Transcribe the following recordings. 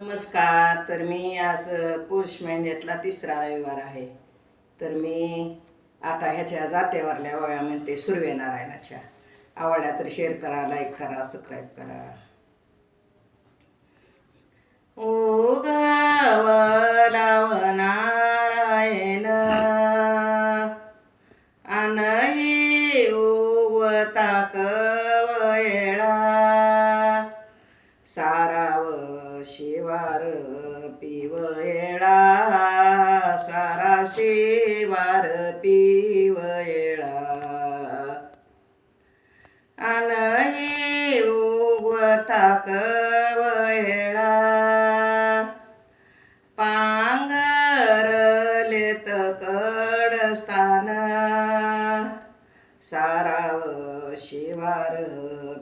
नमस्कार तर मी आज पुरुष महिन्यातला तिसरा रविवार आहे. तर मी आता ह्याच्या जात्यावरल्या वया म्हणते सूर्यनारायणाच्या आवडल्या तर शेअर करा लाईक करा सबस्क्राईब करा. ओ गावला नारायण अनही उगवता ताक शिवार पिवयळा सारा शिवार पिवयळा अनही उगवता वेळा पांगरले तकडस्थान साराव शिवार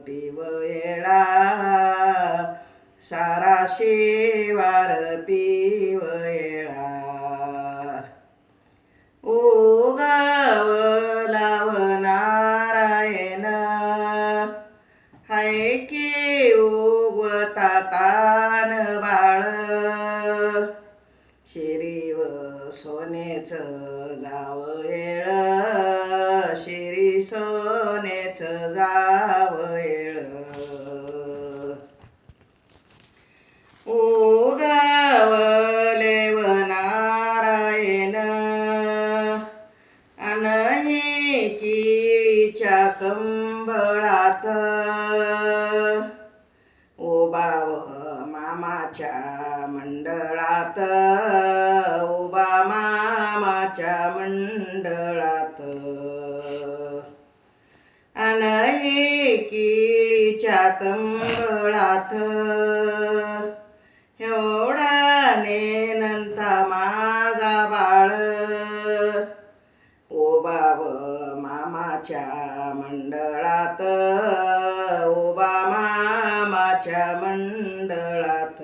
पिवयळा सारा शिवार पिवयळा ओगाव लाव नारायण. हाय की ओगता तान बाळ. शिरीव सोनेच जाव येळ. शिरी सोनेच जा कंबळात ओबाव मामाच्या मंडळात. ओबा मामाच्या मंडळात. अनही किळीच्या कंबळात एवढा मामाच्या मंडळात ओबा मामाच्या मंडळात.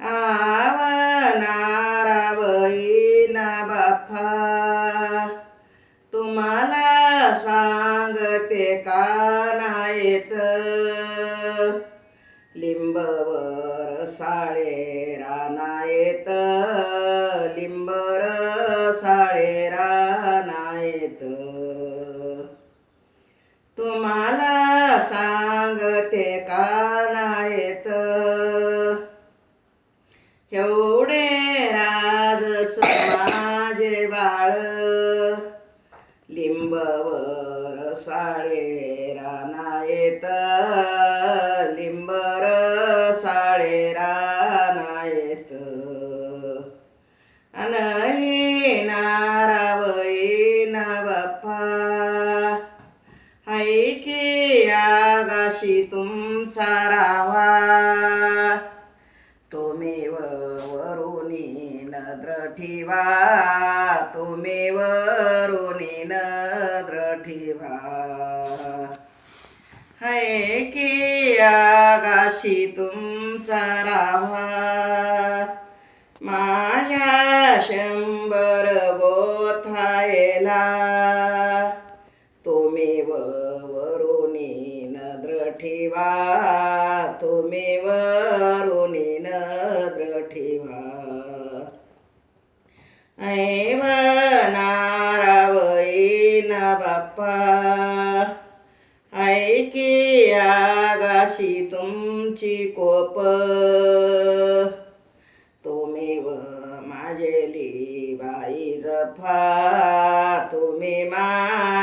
आवनारावई ना बाप्पा तुम्हाला सांगते का नाहीत लिंबवर साळे रानायेत लिंबर साळे रा एवढे राज माझे बाळ. लिंबवर साळे रानायेत लिंबर साळे रानायेत अनही नारावई ना बाप्पा. ऐकी आगाशी तुमचा रावा. नद्र ठेवा तुम्ही वरुणी नद्र ठेवा है की आगाशी तुमचा रावा. माझ्या शंभर गोथायला तुम्ही वरुणी नद्र ठेवा तुम्ही वरुणी नद्र ठेवा ऐव नारावई न बाप्पा ऐकी आगाशी तुमची कोप. तुम्ही व माझेली बाई जफा तुम्ही मा